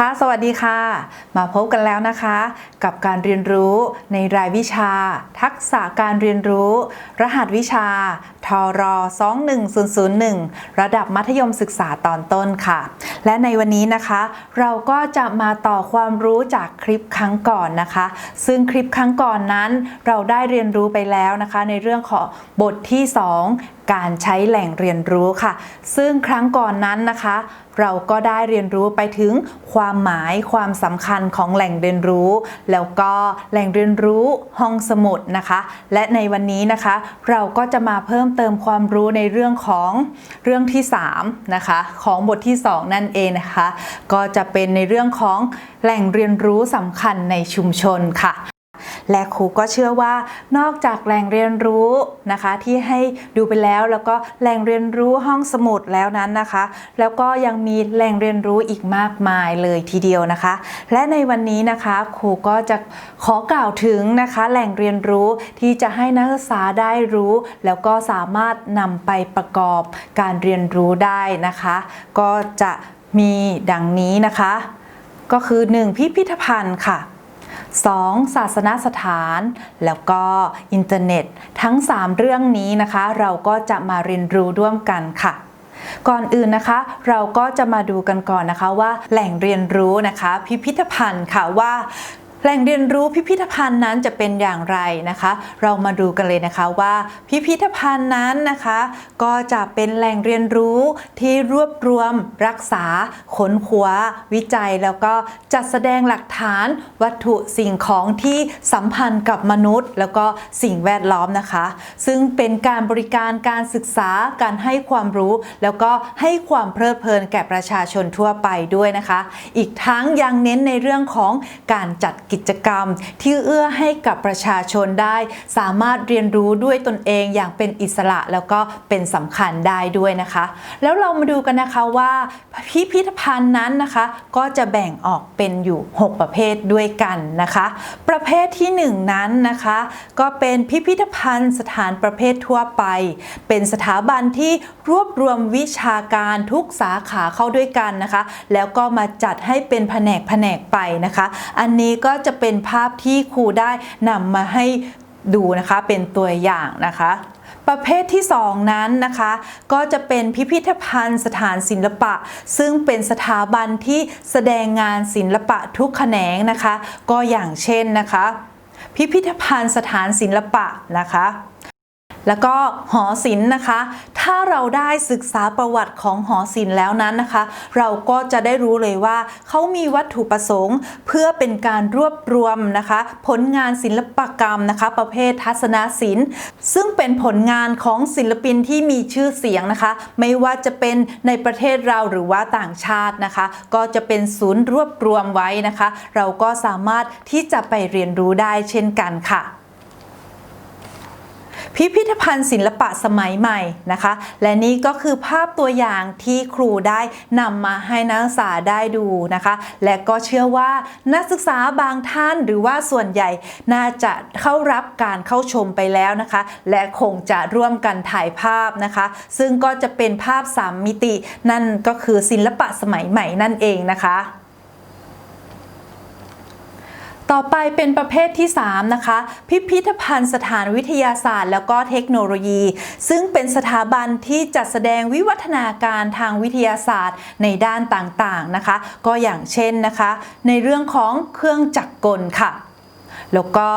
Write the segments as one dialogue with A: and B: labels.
A: ค่ะ สวัสดีค่ะ มาพบกันแล้วนะคะ กับการเรียนรู้ในรายวิชา ทักษะการเรียนรู้ รหัสวิชา ทร21001 ระดับมัธยมศึกษาตอนต้นค่ะ และในวันนี้นะคะ เราก็จะมาต่อความรู้จากคลิปครั้งก่อนนะคะ ซึ่งคลิปครั้งก่อนนั้น เราได้เรียนรู้ไปแล้วนะคะ ในเรื่องของบทที่ 2การใช้แหล่งเรียนรู้ค่ะ ซึ่งครั้งก่อนนั้นนะคะ เราก็ได้เรียนรู้ไปถึงความหมายความสำคัญของแหล่งเรียนรู้ แล้วก็แหล่งเรียนรู้ห้องสมุดนะคะ และในวันนี้นะคะ เราก็จะมาเพิ่มเติมความรู้ในเรื่องของเรื่องที่3นะคะของบทที่ 2 นั่นเองนะคะ ก็จะเป็นในเรื่องของแหล่งเรียนรู้สำคัญในชุมชนค่ะ และครูก็เชื่อว่านอกจากแหล่งเรียนรู้นะคะ ที่ให้ดูไปแล้วแล้วก็แหล่งเรียนรู้ห้องสมุดแล้วนั้นนะคะ แล้วก็ยังมีแหล่งเรียนรู้อีกมากมายเลยทีเดียวนะคะ และในวันนี้นะคะครูก็จะขอกล่าวถึงนะคะ แหล่งเรียนรู้ที่จะให้นักศึกษาได้รู้ แล้วก็สามารถนำไปประกอบการเรียนรู้ได้นะคะ ก็จะมีดังนี้นะคะ ก็คือ 1. พิพิธภัณฑ์ค่ะ 2. ศาสนสถาน แล้วก็อินเทอร์เน็ต ทั้ง 3 เรื่องนี้นะคะ เราก็จะมาเรียนรู้ร่วมกันค่ะก่อนอื่นนะคะ เราก็จะมาดูกันก่อนนะคะว่าแหล่งเรียนรู้นะคะ พิพิธภัณฑ์ค่ะว่า แหล่งเรียนรู้พิพิธภัณฑ์นั้นจะเป็นอย่างไรนะคะ เรามาดูกันเลยนะคะว่าพิพิธภัณฑ์นั้นนะคะ ก็จะเป็นแหล่งเรียนรู้ที่รวบรวมรักษาค้นคว้าวิจัย แล้วก็จัดแสดงหลักฐานวัตถุสิ่งของที่สัมพันธ์กับมนุษย์ แล้วก็สิ่งแวดล้อมนะคะ ซึ่งเป็นการบริการการศึกษาการให้ความรู้ แล้วก็ให้ความเพลิดเพลินแก่ประชาชนทั่วไปด้วยนะคะ อีกทั้งยังเน้นในเรื่องของการจัดกิิจกรรม ที่เอื้อให้กับประชาชนได้ สามารถเรียนรู้ด้วยตนเองอย่างเป็นอิสระแล้วก็เป็นสำคัญได้ด้วยนะคะ แล้วเรามาดูกันนะคะว่าพิพิธภัณฑ์นั้นนะคะ ก็จะแบ่งออกเป็นอยู่ 6 ประเภทด้วยกันนะคะ ประเภทที่ 1 นั้นนะคะ ก็เป็นพิพิธภัณฑ์สถานประเภททั่วไป เป็นสถาบันที่รวบรวมวิชาการทุกสาขาเข้าด้วยกันนะคะ แล้วก็มาจัดให้เป็นแผนกแผนกไปนะคะ อันนี้ก็จะเป็นภาพที่ครูได้นำมาให้ดูนะคะเป็นตัวอย่างนะคะประเภทที่ 2 นั้นนะคะ ก็จะเป็นพิพิธภัณฑ์สถานศิลปะ ซึ่งเป็นสถาบันที่แสดงงานศิลปะทุกแขนงนะคะ ก็อย่างเช่นนะคะ พิพิธภัณฑ์สถานศิลปะนะคะ แล้วก็หอศิลป์นะคะ ถ้าเราได้ศึกษาประวัติของหอศิลป์แล้วนั้นนะคะ เราก็จะได้รู้เลยว่าเขามีวัตถุประสงค์ เพื่อเป็นการรวบรวมนะคะ ผลงานศิลปกรรมนะคะ ประเภททัศนศิลป์ ซึ่งเป็นผลงานของศิลปินที่มีชื่อเสียงนะคะ ไม่ว่าจะเป็นในประเทศเราหรือว่าต่างชาตินะคะ ก็จะเป็นศูนย์รวบรวมไว้นะคะ เราก็สามารถที่จะไปเรียนรู้ได้เช่นกันค่ะ พิพิธภัณฑ์ศิลปะสมัยใหม่นะคะ และนี่ก็คือภาพตัวอย่างที่ครูได้นำมาให้นักศึกษาได้ดูนะคะ และก็เชื่อว่านักศึกษาบางท่านหรือว่าส่วนใหญ่น่าจะเข้ารับการเข้าชมไปแล้วนะคะ และคงจะร่วมกันถ่ายภาพนะคะ ซึ่งก็จะเป็นภาพ3มิติ นั่นก็คือศิลปะสมัยใหม่นั่นเองนะคะ ต่อไปเป็นประเภทที่ 3 นะคะ พิพิธภัณฑ์สถานวิทยาศาสตร์ แล้วก็เทคโนโลยี ซึ่งเป็นสถาบันที่จัดแสดงวิวัฒนาการทางวิทยาศาสตร์ในด้านต่างๆนะคะ ก็อย่างเช่นนะคะ ในเรื่องของเครื่องจักรกลค่ะ แล้วก็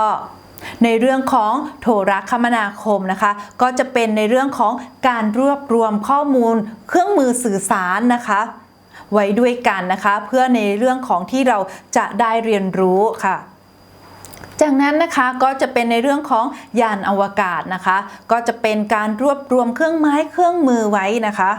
A: ในเรื่องของโทรคมนาคมนะคะ ก็จะเป็นในเรื่องของการรวบรวมข้อมูล เครื่องมือสื่อสารนะคะ ไว้ด้วยกันนะคะ เพื่อในเรื่องของที่เราจะได้เรียนรู้ค่ะจากนั้นนะคะก็จะเป็นในเรื่องของยานอวกาศนะคะ ก็จะเป็นการรวบรวมเครื่องไม้เครื่องมือไว้นะคะ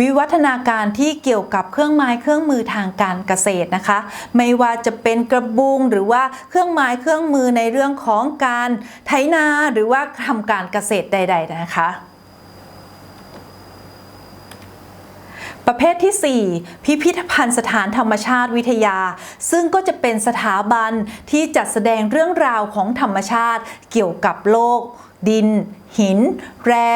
A: วิวัฒนาการที่เกี่ยวกับเครื่องไม้เครื่องมือทางการเกษตรนะคะ ไม่ว่าจะเป็นกระบุงหรือว่าเครื่องไม้เครื่องมือในเรื่องของการไถนาหรือว่าทำการเกษตรใด ๆ นะคะ ประเภทที่ 4 พิพิธภัณฑ์สถานธรรมชาติวิทยา ซึ่งก็จะเป็นสถาบันที่จัดแสดงเรื่องราวของธรรมชาติ เกี่ยวกับโลก ดิน หิน แร่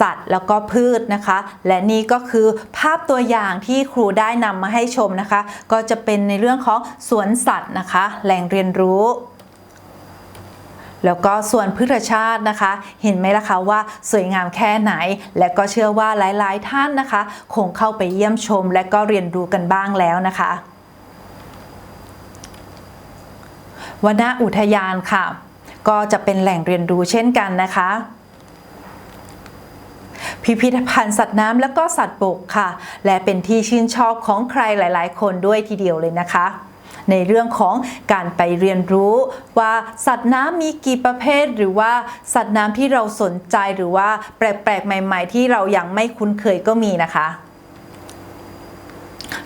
A: สัตว์ แล้วก็พืชนะคะ และนี่ก็คือภาพตัวอย่างที่ครูได้นำมาให้ชมนะคะ ก็จะเป็นในเรื่องของสวนสัตว์นะคะ แหล่งเรียนรู้ แล้วก็ส่วนพืชชาตินะคะ เห็นไหมล่ะคะว่าสวยงามแค่ไหน และก็เชื่อว่าหลายๆ ท่านนะคะ คงเข้าไปเยี่ยมชม และก็เรียนรู้กันบ้างแล้วนะคะวนอุทยานค่ะ ก็จะเป็นแหล่งเรียนรู้เช่นกันนะคะ พิพิธภัณฑ์สัตว์น้ำและก็สัตว์บกค่ะ และเป็นที่ชื่นชอบของใครหลาย ๆ คนด้วยทีเดียวเลยนะคะ ในเรื่องของการไปเรียนรู้ว่าสัตว์น้ำมีกี่ประเภท หรือว่าสัตว์น้ำที่เราสนใจหรือว่าแปลกๆใหม่ ๆ ที่เรายังไม่คุ้นเคยก็มีนะคะ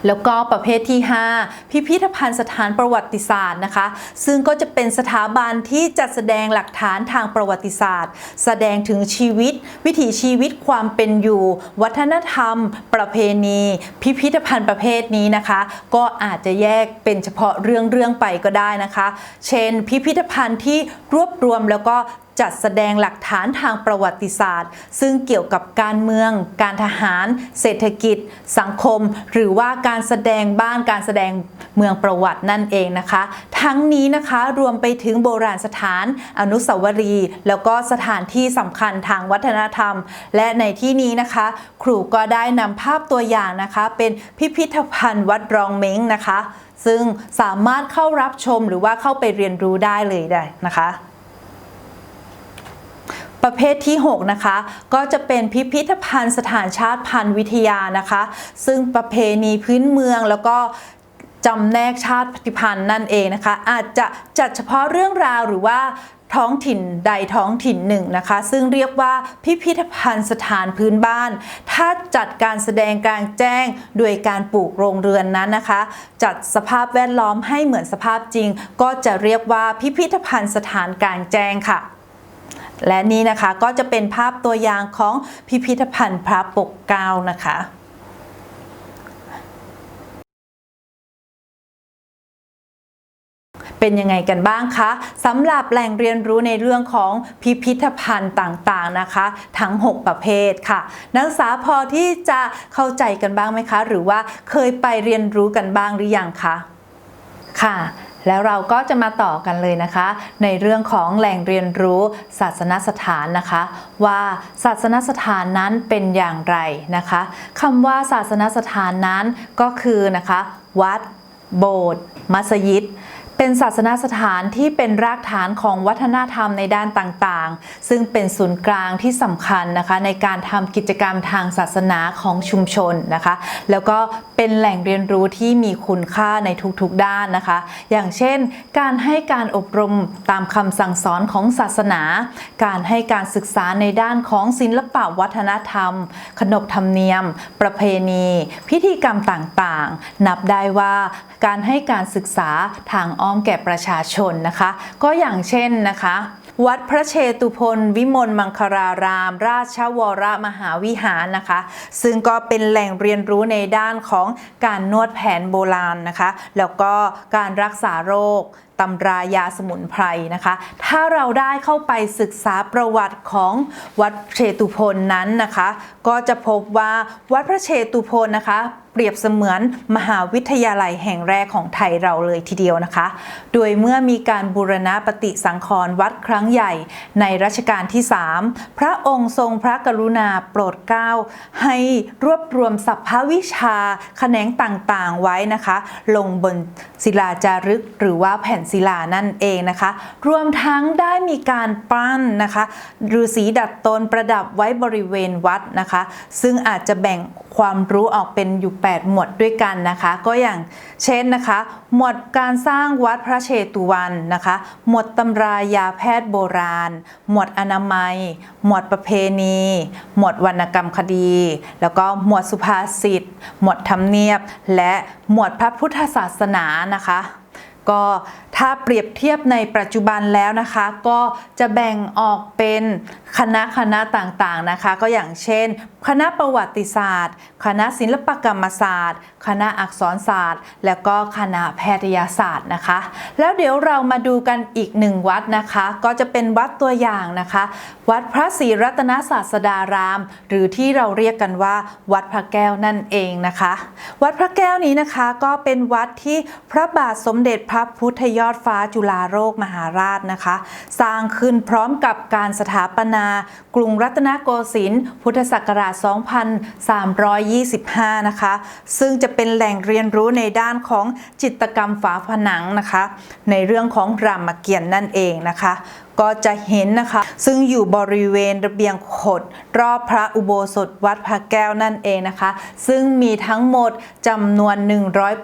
A: แล้วก็ประเภทที่ 5 พิพิธภัณฑ์สถานประวัติศาสตร์นะคะ ซึ่งก็จะเป็นสถาบันที่จัดแสดงหลักฐานทางประวัติศาสตร์ แสดงถึงชีวิต วิถีชีวิตความเป็นอยู่ วัฒนธรรม ประเพณี พิพิธภัณฑ์ประเภทนี้นะคะ ก็อาจจะแยกเป็นเฉพาะเรื่องเรื่องๆไปก็ได้นะคะ เช่น พิพิธภัณฑ์ที่รวบรวมแล้วก็ จัดแสดงหลักฐานทางประวัติศาสตร์ ซึ่งเกี่ยวกับการเมือง การทหาร เศรษฐกิจ สังคม หรือว่าการแสดงบ้านการแสดงเมืองประวัตินั่นเองนะคะ ทั้งนี้นะคะรวมไปถึงโบราณสถานอนุสาวรีย์แล้วก็สถานที่สำคัญทางวัฒนธรรม และในที่นี้นะคะ ครูก็ได้นำภาพตัวอย่างนะคะ เป็นพิพิธภัณฑ์วัดรองเม้งนะคะ ซึ่งสามารถเข้ารับชมหรือว่าเข้าไปเรียนรู้ได้เลยได้นะคะ ประเภทที่ 6 นะคะ ก็จะเป็นพิพิธภัณฑ์สถานชาติพันธุ์วิทยานะคะ ซึ่งประเพณีพื้นเมืองแล้วก็จำแนกชาติพันธุ์นั่นเองนะคะ อาจจะจัดเฉพาะเรื่องราวหรือว่าท้องถิ่นใดท้องถิ่นหนึ่งนะคะ ซึ่งเรียกว่าพิพิธภัณฑ์สถานพื้นบ้าน ถ้าจัดการแสดงกลางแจ้งโดยการปลูกโรงเรือนนั้นนะคะ จัดสภาพแวดล้อมให้เหมือนสภาพจริง ก็จะเรียกว่าพิพิธภัณฑ์สถานกลางแจ้งค่ะ และนี่นะคะก็จะเป็นภาพตัวอย่างของพิพิธภัณฑ์พระปกเกล้านะคะเป็นยังไงกันบ้างคะสำหรับแหล่งเรียนรู้ในเรื่องของพิพิธภัณฑ์ต่างๆนะคะ ทั้ง 6 ประเภทค่ะ นักศึกษาพอที่จะเข้าใจกันบ้างไหมคะ หรือว่าเคยไปเรียนรู้กันบ้างหรือยังคะค่ะ แล้วเราก็จะมาต่อกันเลยนะคะ ในเรื่องของแหล่งเรียนรู้ศาสนสถานนะคะ ว่าศาสนสถานนั้นเป็นอย่างไรนะคะคำว่าศาสนสถานนั้นก็คือนะคะ วัด โบสถ์มัสยิด เป็นศาสนสถานที่เป็นรากฐานของวัฒนธรรมในด้านต่างๆ ซึ่งเป็นศูนย์กลางที่สำคัญนะคะ ในการทำกิจกรรมทางศาสนาของชุมชนนะคะ แล้วก็เป็นแหล่งเรียนรู้ที่มีคุณค่าในทุกๆด้านนะคะ อย่างเช่น การให้การอบรมตามคำสั่งสอนของศาสนา การให้การศึกษาในด้านของศิลปะวัฒนธรรม ขนบธรรมเนียม ประเพณี พิธีกรรมต่างๆ นับได้ว่าการให้การศึกษาทางออมแก่ประชาชนนะคะ ก็อย่างเช่นนะคะ วัดพระเชตุพนวิมลมังคาราราม ราชวรมหาวิหารนะคะ ซึ่งก็เป็นแหล่งเรียนรู้ในด้านของการนวดแผนโบราณนะคะ แล้วก็การรักษาโรคตำรายาสมุนไพรนะคะ ถ้าเราได้เข้าไปศึกษาประวัติของวัดเชตุพนนั้นนะคะ ก็จะพบว่าวัดพระเชตุพนนะคะ เปรียบเสมือนมหาวิทยาลัยแห่งแรกของไทยเราเลยทีเดียวนะคะ โดยเมื่อมีการบูรณะปฏิสังขรณ์วัดครั้งใหญ่ในรัชกาลที่ 3 พระองค์ทรงพระกรุณาโปรดเกล้าให้รวบรวมสัพพวิชาแขนงต่างๆไว้นะคะ ลงบนศิลาจารึกหรือว่าแผ่นศิลานั่นเองนะคะ รวมทั้งได้มีการปั้นนะคะฤาษีดัดตนประดับไว้บริเวณวัดนะคะ ซึ่งอาจจะแบ่งความรู้ออกเป็นอยู่8หมวดด้วยกันนะคะ ก็อย่างเช่นนะคะ หมวดการสร้างวัดพระเชตุวันนะคะ หมวดตำรายาแพทย์โบราณ หมวดอนามัย หมวดประเพณี หมวดวรรณกรรมคดี แล้วก็หมวดสุภาษิต หมวดธรรมเนียบ และหมวดพระพุทธศาสนานะคะ ก็ถ้าเปรียบเทียบในปัจจุบันแล้วนะคะ ก็จะแบ่งออกเป็นคณะคณะต่างๆนะคะ ก็อย่างเช่น คณะประวัติศาสตร์ คณะศิลปกรรมศาสตร์ คณะอักษรศาสตร์ แล้วก็คณะแพทยศาสตร์นะคะ แล้วเดี๋ยวเรามาดูกันอีกหนึ่งวัดนะคะ ก็จะเป็นวัดตัวอย่างนะคะ วัดพระศรีรัตนศาสดาราม หรือที่เราเรียกกันว่า วัดพระแก้วนั่นเองนะคะ วัดพระแก้วนี้นะคะก็เป็นวัดที่พระบาทสมเด็จพระพุทธยอดฟ้าจุฬาโลกมหาราชนะคะ สร้างขึ้นพร้อมกับการสถาปนากรุงรัตนโกสินทร์พุทธศักราช 2325 นะคะ ซึ่งจะเป็นแหล่งเรียนรู้ในด้านของจิตกรรมฝาผนังนะคะ ในเรื่องของรามเกียรตินั่นเองนะคะ ก็จะเห็นนะคะ ซึ่งอยู่บริเวณระเบียงขดรอบพระอุโบสถวัดพระแก้วนั่นเองนะคะ ซึ่งมีทั้งหมดจำนวน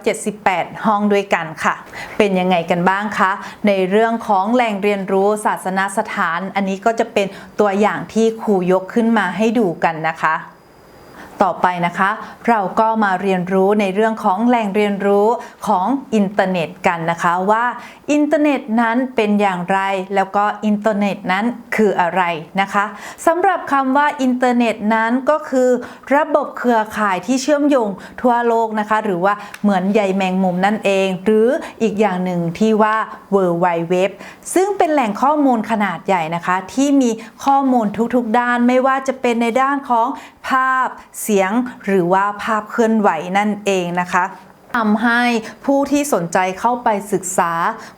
A: 178 ห้องด้วยกันค่ะ เป็นยังไงกันบ้างคะ ในเรื่องของแหล่งเรียนรู้ศาสนสถาน อันนี้ก็จะเป็นตัวอย่างที่ครูยกขึ้นมาให้ดูกันนะคะ ต่อไปนะคะ เราก็มาเรียนรู้ในเรื่องของแหล่งเรียนรู้ของอินเทอร์เน็ตกันนะคะว่าอินเทอร์เน็ตนั้นเป็นอย่างไร แล้วก็อินเทอร์เน็ตนั้นคืออะไรนะคะสำหรับคำว่าอินเทอร์เน็ตนั้นก็คือ ระบบเครือข่ายที่เชื่อมโยงทั่วโลกนะคะ หรือว่าเหมือนใยแมงมุมนั่นเอง หรืออีกอย่างหนึ่งที่ว่า World Wide Web ซึ่งเป็นแหล่งข้อมูลขนาดใหญ่นะคะ ที่มีข้อมูลทุกๆด้านไม่ว่าจะเป็นในด้านของภาพเสียงหรือว่าภาพเคลื่อนไหวนั่นเองนะคะทำให้ผู้ที่สนใจเข้าไปศึกษา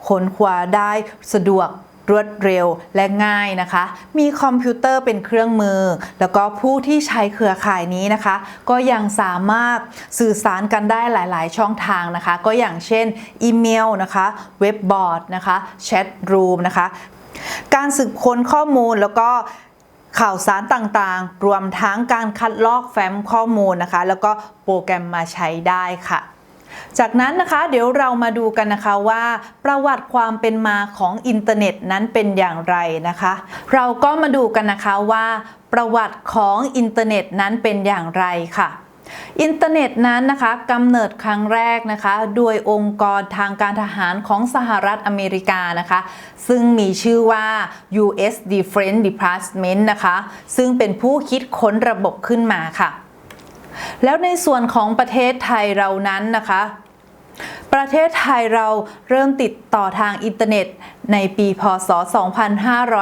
A: ค้นคว้าได้สะดวกรวดเร็วและง่ายนะคะ มีคอมพิวเตอร์เป็นเครื่องมือ แล้วก็ผู้ที่ใช้เครือข่ายนี้นะคะ ก็ยังสามารถสื่อสารกันได้หลาย ๆ ช่องทางนะคะ ก็อย่างเช่นอีเมลนะคะ เว็บบอร์ดนะคะ แชทรูมนะคะ การสืบค้นข้อมูลแล้วก็ ข่าวสารต่างๆ รวมทั้งการคัดลอกแฟ้มข้อมูลนะคะ แล้วก็โปรแกรมมาใช้ได้ค่ะจากนั้นนะคะเดี๋ยวเรามาดูกันนะคะว่า ประวัติความเป็นมาของอินเทอร์เน็ตนั้นเป็นอย่างไรนะคะ เราก็มาดูกันนะคะว่า ประวัติของอินเทอร์เน็ตนั้นเป็นอย่างไรค่ะ อินเทอร์เน็ตนั้นนะคะกำเนิดครั้งแรกนะคะ โดยองค์กรทางการทหารของสหรัฐอเมริกานะคะ ซึ่งมีชื่อว่า U.S. Defense Department นะคะ ซึ่งเป็นผู้คิดค้นระบบขึ้นมาค่ะ แล้วในส่วนของประเทศไทยเรานั้นนะคะ ประเทศไทยเราเริ่มติดต่อทางอินเทอร์เน็ต ในปีพศ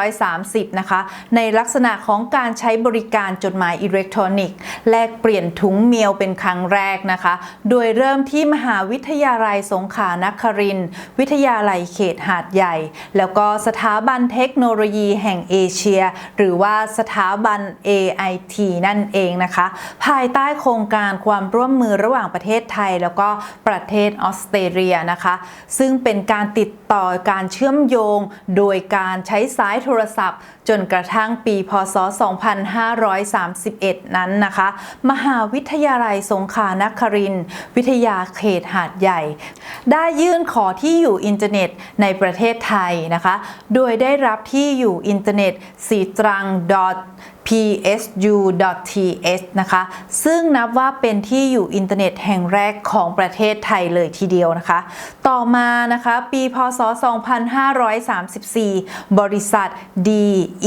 A: 2530 นะคะ ในลักษณะของการใช้บริการจดหมายอิเล็กทรอนิกส์ แลกเปลี่ยนถุงเมียวเป็นครั้งแรกนะคะ โดยเริ่มที่มหาวิทยาลัยสงขลานครินทร์วิทยาลัยเขตหาดใหญ่ แล้วก็สถาบันเทคโนโลยีแห่งเอเชีย หรือว่าสถาบัน AIT นั่นเองนะคะ ภายใต้โครงการความร่วมมือระหว่างประเทศไทย แล้วก็ประเทศออสเตรเลียนะคะ ซึ่งเป็นการติดต่อการเชื่อมโยง โดยการใช้สายโทรศัพท์จนกระทั่งปีพศ 2531 นั้นนะคะ มหาวิทยาลัยสงขลานครินทร์วิทยาเขตหาดใหญ่ ได้ยื่นขอที่อยู่อินเทอร์เน็ตในประเทศไทยนะคะ โดยได้รับที่อยู่อินเทอร์เน็ตสีตรัง psu.ts นะคะ ซึ่งนับว่าเป็นที่อยู่อินเทอร์เน็ตแห่งแรกของประเทศไทยเลยทีเดียวนะคะ ต่อมานะคะ ปีพศ 2534 บริษัท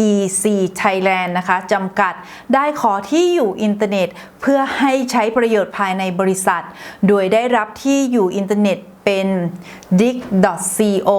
A: EC Thailand นะคะจำกัดได้ขอที่อยู่อินเทอร์เน็ต เพื่อให้ใช้ประโยชน์ภายในบริษัท โดยได้รับที่อยู่อินเทอร์เน็ตเป็น dic.co.th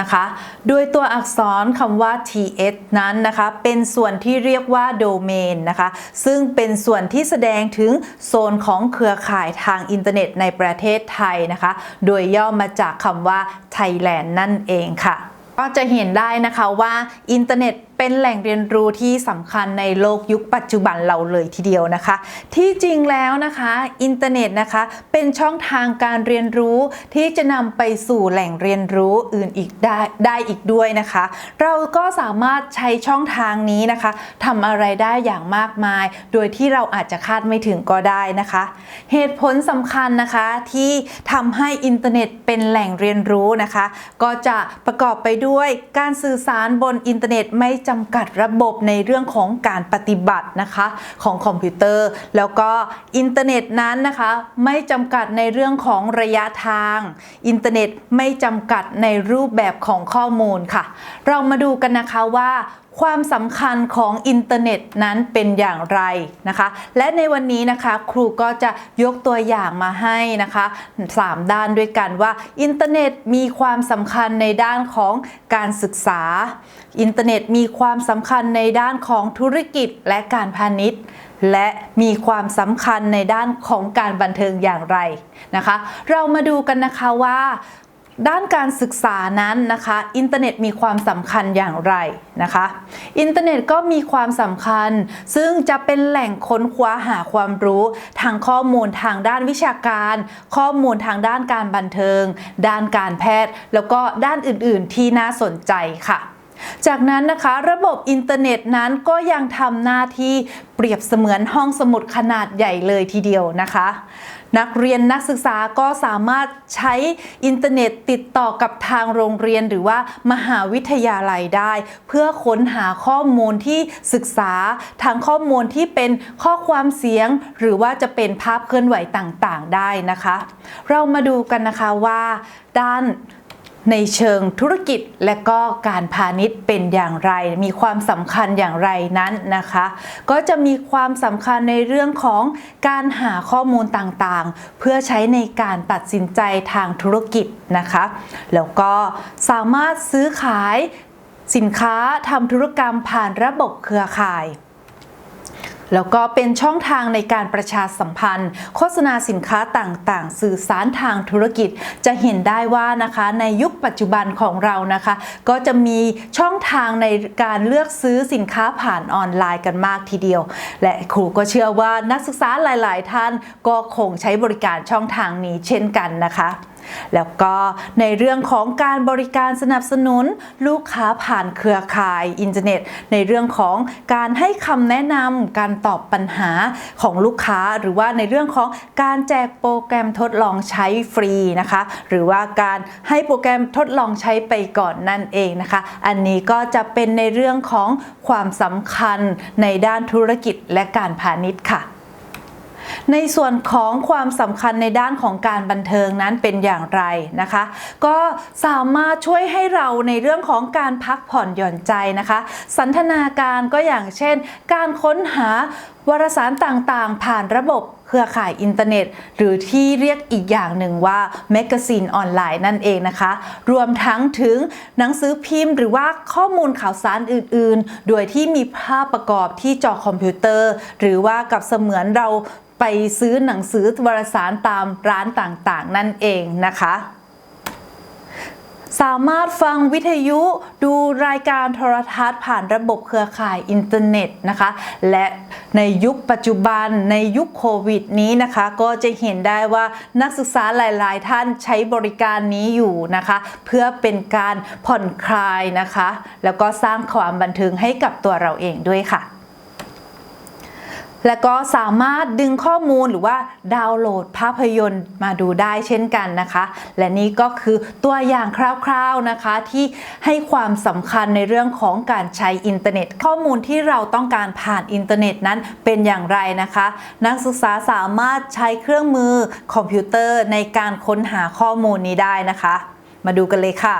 A: นะคะ โดยตัวอักษรคำว่า th นั้นนะคะ เป็นส่วนที่เรียกว่าโดเมนนะคะ ซึ่งเป็นส่วนที่แสดงถึงโซนของเครือข่ายทางอินเทอร์เน็ตในประเทศไทยนะคะ โดยย่อมาจากคำว่า Thailand นั่นเองค่ะ ก็จะเห็นได้นะคะว่าอินเทอร์เน็ต เป็นแหล่งเรียนรู้ที่สำคัญในโลกยุคปัจจุบันเราเลยทีเดียวนะคะ ที่จริงแล้วนะคะ อินเทอร์เน็ตนะคะเป็นช่องทางการเรียนรู้ที่จะนำไปสู่แหล่งเรียนรู้อื่นอีกได้ได้อีกด้วยนะคะ เราก็สามารถใช้ช่องทางนี้นะคะทำอะไรได้อย่างมากมาย โดยที่เราอาจจะคาดไม่ถึงก็ได้นะคะ เหตุผลสำคัญนะคะที่ทำให้อินเทอร์เน็ตเป็นแหล่งเรียนรู้นะคะ ก็จะประกอบไปด้วยการสื่อสารบนอินเทอร์เน็ตไม่จำกัดระบบในเรื่องของการปฏิบัตินะคะของคอมพิวเตอร์ แล้วก็อินเทอร์เน็ตนั้นนะคะไม่จำกัดในเรื่องของระยะทาง อินเทอร์เน็ตไม่จำกัดในรูปแบบของข้อมูลค่ะ เรามาดูกันนะคะว่า ความสำคัญของอินเทอร์เน็ตนั้นเป็นอย่างไรนะคะ และในวันนี้นะคะครูก็จะยกตัวอย่างมาให้นะคะ 3 ด้านด้วยกันว่า อินเทอร์เน็ตมีความสำคัญในด้านของการศึกษา อินเทอร์เน็ตมีความสำคัญในด้านของธุรกิจและการพาณิชย์และมีความสำคัญในด้านของการบันเทิงอย่างไรนะคะ เรามาดูกันนะคะว่า ด้านการศึกษานั้นนะคะ อินเทอร์เน็ตมีความสำคัญอย่างไรนะคะ อินเทอร์เน็ตก็มีความสำคัญ ซึ่งจะเป็นแหล่งค้นคว้าหาความรู้ ทางข้อมูลทางด้านวิชาการ ข้อมูลทางด้านการบันเทิง ด้านการแพทย์ แล้วก็ด้านอื่นๆ ที่น่าสนใจค่ะจากนั้นนะคะระบบอินเทอร์เน็ตนั้นก็ยังทำหน้าที่เปรียบเสมือนห้องสมุดขนาดใหญ่เลยทีเดียวนะคะ นักเรียนนักศึกษาก็สามารถใช้อินเทอร์เน็ตติดต่อกับทางโรงเรียนหรือว่ามหาวิทยาลัยได้ เพื่อค้นหาข้อมูลที่ศึกษาทางข้อมูลที่เป็นข้อความเสียง หรือว่าจะเป็นภาพเคลื่อนไหวต่างๆ ได้นะคะ เรามาดูกันนะคะว่าด้าน ในเชิงธุรกิจและก็การพาณิชย์เป็นอย่างไร มีความสำคัญอย่างไรนั้นนะคะ ก็จะมีความสำคัญในเรื่องของการหาข้อมูลต่างๆ เพื่อใช้ในการตัดสินใจทางธุรกิจนะคะ แล้วก็สามารถซื้อขายสินค้าทำธุรกรรมผ่านระบบเครือข่าย แล้วก็เป็นช่องทางในการประชาสัมพันธ์ โฆษณาสินค้าต่างๆ สื่อสารทางธุรกิจจะเห็นได้ว่านะคะในยุคปัจจุบันของเรานะคะ ก็จะมีช่องทางในการเลือกซื้อสินค้าผ่านออนไลน์กันมากทีเดียว และครูก็เชื่อว่านักศึกษาหลาย ๆ ท่านก็คงใช้บริการช่องทางนี้เช่นกันนะคะ แล้วก็ในเรื่องของการบริการสนับสนุนลูกค้าผ่านเครือข่ายอินเทอร์เน็ต ในเรื่องของการให้คำแนะนำการตอบปัญหาของลูกค้า หรือว่าในเรื่องของการแจกโปรแกรมทดลองใช้ฟรีนะคะ หรือว่าการให้โปรแกรมทดลองใช้ไปก่อนนั่นเองนะคะ อันนี้ก็จะเป็นในเรื่องของความสำคัญในด้านธุรกิจและการพาณิชย์ค่ะ ในส่วนของความสำคัญในด้านของการบันเทิงนั้นเป็นอย่างไรนะคะ ก็สามารถช่วยให้เราในเรื่องของการพักผ่อนหย่อนใจนะคะ สันทนาการก็อย่างเช่น การค้นหาวารสารต่างๆ ผ่านระบบเครือข่ายอินเทอร์เน็ต หรือที่เรียกอีกอย่างหนึ่งว่าแมกกาซีนออนไลน์นั่นเองนะคะ รวมทั้งถึงหนังสือพิมพ์ หรือว่าข้อมูลข่าวสารอื่นๆ โดยที่มีภาพประกอบที่จอคอมพิวเตอร์ หรือว่ากับเสมือนเรา ไปซื้อหนังสือวารสารตามร้านต่างๆ นั่นเองนะคะ สามารถฟังวิทยุดูรายการโทรทัศน์ผ่านระบบเครือข่ายอินเทอร์เน็ตนะคะ และในยุคปัจจุบันในยุคโควิดนี้นะคะ ก็จะเห็นได้ว่านักศึกษาหลายๆ ท่านใช้บริการนี้อยู่นะคะ เพื่อเป็นการผ่อนคลายนะคะ แล้วก็สร้างความบันเทิงให้กับตัวเราเองด้วยค่ะ และก็สามารถดึงข้อมูลหรือว่าดาวน์โหลดภาพยนตร์มาดูได้เช่นกันนะคะ และนี่ก็คือตัวอย่างคร่าวๆนะคะที่ให้ความสำคัญในเรื่องของการใช้อินเทอร์เน็ต ข้อมูลที่เราต้องการผ่านอินเทอร์เน็ตนั้นเป็นอย่างไรนะคะ นักศึกษาสามารถใช้เครื่องมือคอมพิวเตอร์ในการค้นหาข้อมูลนี้ได้นะคะ มาดูกันเลยค่ะ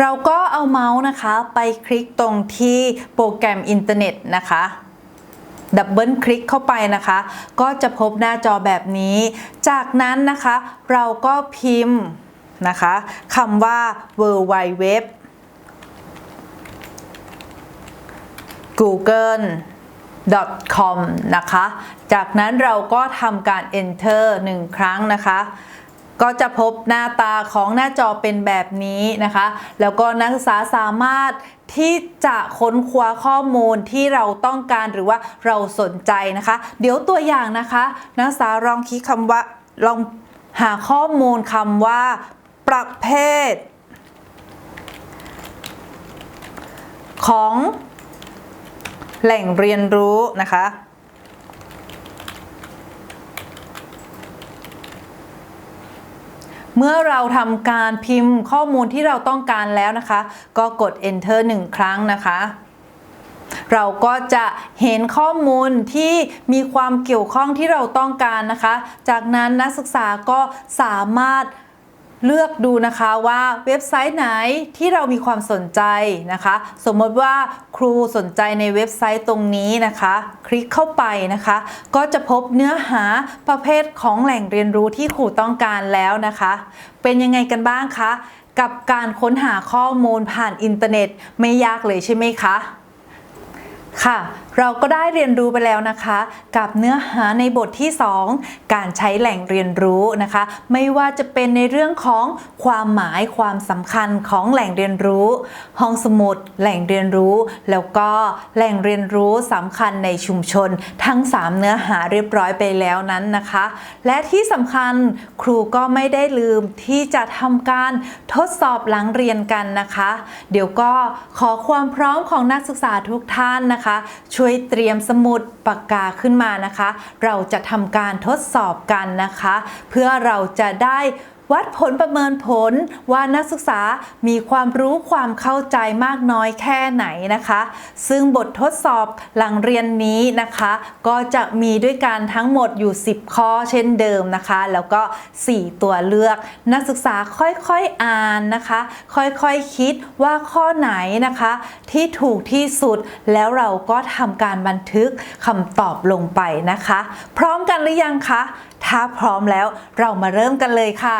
A: เราก็เอาเมาส์นะคะไปคลิกตรงที่โปรแกรมอินเทอร์เน็ตนะคะ ดับเบิลคลิกเข้าไปนะคะ ก็จะพบหน้าจอแบบนี้ จากนั้นนะคะ เราก็พิมพ์นะคะคำว่า w w w google com นะคะ จากนั้นเราก็ทำการ enter 1 ครั้งนะคะ ก็จะพบหน้าตาของหน้าจอเป็นแบบนี้นะคะ แล้วก็นักศึกษาสามารถ ที่จะค้นคว้าข้อมูลที่เราต้องการหรือว่าเราสนใจนะคะ เดี๋ยวตัวอย่างนะคะนักศึกษาลองคิดคำว่าลองหาข้อมูลคำว่า ประเภท ของแหล่งเรียนรู้นะคะ เมื่อเราทำการพิมพ์ข้อมูลที่เราต้องการแล้วนะคะ ก็กด enter หนึ่งครั้งนะคะเราก็จะเห็นข้อมูลที่มีความเกี่ยวข้องที่เราต้องการนะคะ จากนั้นนักศึกษาก็สามารถ เลือกดูนะคะว่าเว็บไซต์ไหนที่เรามีความสนใจนะคะ สมมติว่าครูสนใจในเว็บไซต์ตรงนี้นะคะ คลิกเข้าไปนะคะ ก็จะพบเนื้อหาประเภทของแหล่งเรียนรู้ที่ครูต้องการแล้วนะคะ เป็นยังไงกันบ้างคะ กับการค้นหาข้อมูลผ่านอินเทอร์เน็ตไม่ยากเลยใช่ไหมคะค่ะ เราก็ได้เรียนรู้ไปแล้วนะคะ กับเนื้อหาในบทที่ 2 การใช้แหล่งเรียนรู้นะคะ ไม่ว่าจะเป็นในเรื่องของความหมายความสำคัญของแหล่งเรียนรู้ ห้องสมุด แหล่งเรียนรู้ แล้วก็แหล่งเรียนรู้สำคัญในชุมชน ทั้ง 3 เนื้อหาเรียบร้อยไปแล้วนั้นนะคะ และที่สำคัญครูก็ไม่ได้ลืมที่จะทำการทดสอบหลังเรียนกันนะคะ เดี๋ยวก็ขอความพร้อมของนักศึกษาทุกท่านนะคะ ช่วยเตรียมสมุดปากกาขึ้นมานะคะ เราจะทำการทดสอบกันนะคะ เพื่อเราจะได้ วัดผลประเมินผลว่านักศึกษามีความรู้ความเข้าใจมากน้อยแค่ไหนนะคะ ซึ่งบททดสอบหลังเรียนนี้นะคะ ก็จะมีด้วยกันทั้งหมดอยู่ 10 ข้อเช่นเดิมนะคะ แล้วก็ 4 ตัวเลือก นักศึกษาค่อยๆอ่านนะคะ ค่อยๆคคิดว่าข้อไหนนะคะ ที่ถูกที่สุดแล้วเราก็ทำการบันทึกคำตอบลงไปนะคะ พร้อมกันหรือยังคะ ถ้าพร้อมแล้วเรามาเริ่มกันเลยค่ะ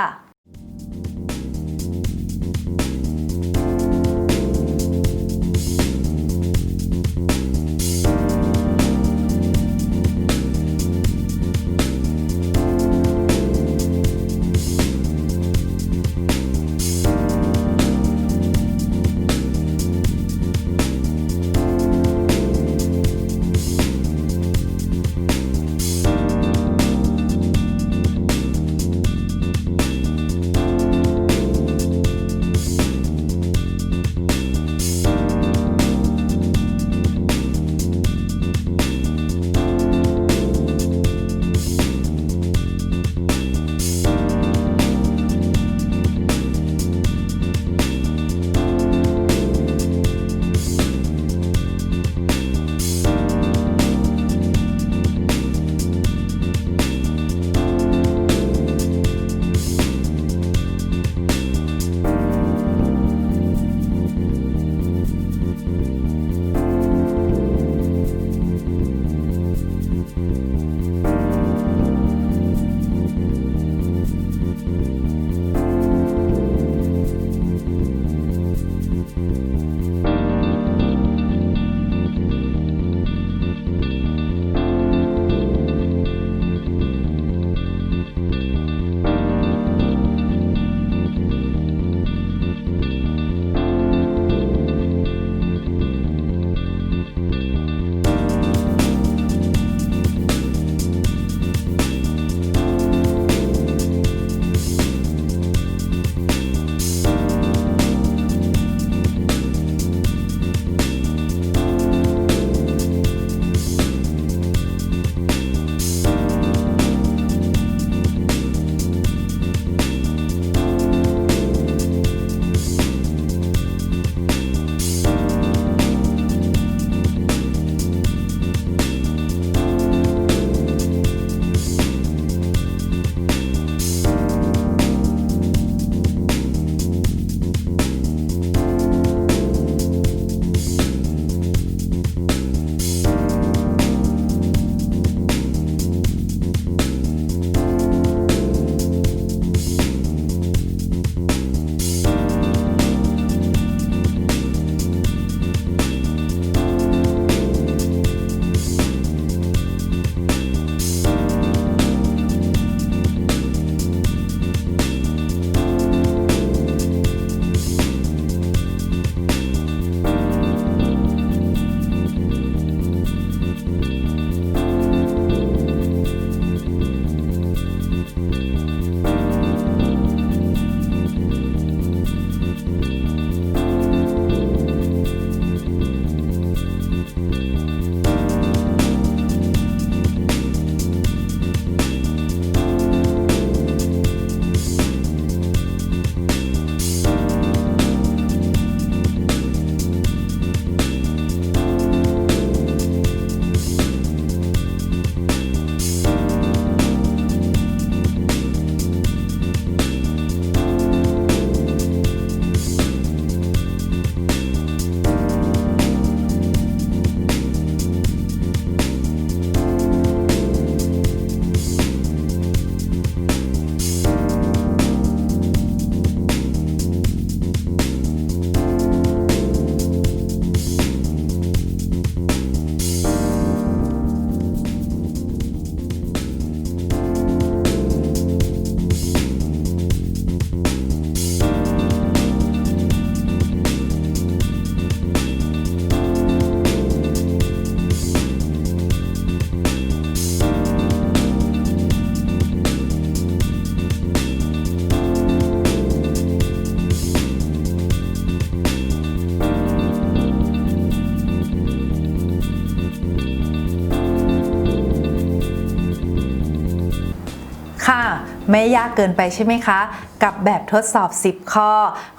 A: ไม่ยากเกินไปใช่ไหมคะ กับแบบทดสอบ 10 ข้อ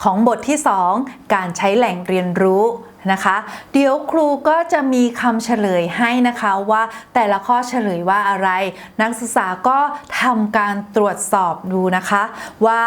A: ของบทที่ 2 การใช้แหล่งเรียนรู้นะคะ เดี๋ยวครูก็จะมีคำเฉลยให้นะคะว่าแต่ละข้อเฉลยว่าอะไร นักศึกษาก็ทำการตรวจสอบดูนะคะว่า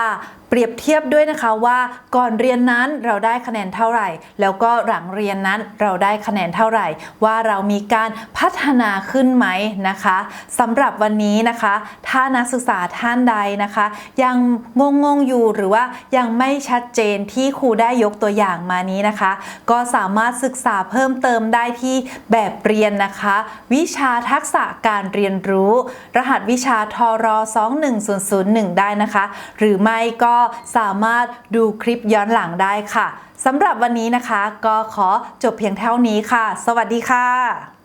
A: เปรียบเทียบด้วยนะคะว่าก่อนเรียนนั้นเราได้คะแนนเท่าไหร่ แล้วก็หลังเรียนนั้นเราได้คะแนนเท่าไหร่ ว่าเรามีการพัฒนาขึ้นไหมนะคะสำหรับวันนี้นะคะ ถ้านักศึกษาท่านใดนะคะ ยังงงงๆอยู่หรือว่ายังไม่ชัดเจนที่ครูได้ยกตัวอย่างมานี้นะคะ ก็สามารถศึกษาเพิ่มเติมได้ที่แบบเรียนนะคะ วิชาทักษะการเรียนรู้ รหัสวิชาทร 21001 ได้นะคะ หรือไม่ก็สามารถดูคลิปย้อนหลังได้ค่ะสำหรับวันนี้นะคะ ก็ขอจบเพียงเท่านี้ค่ะ สวัสดีค่ะ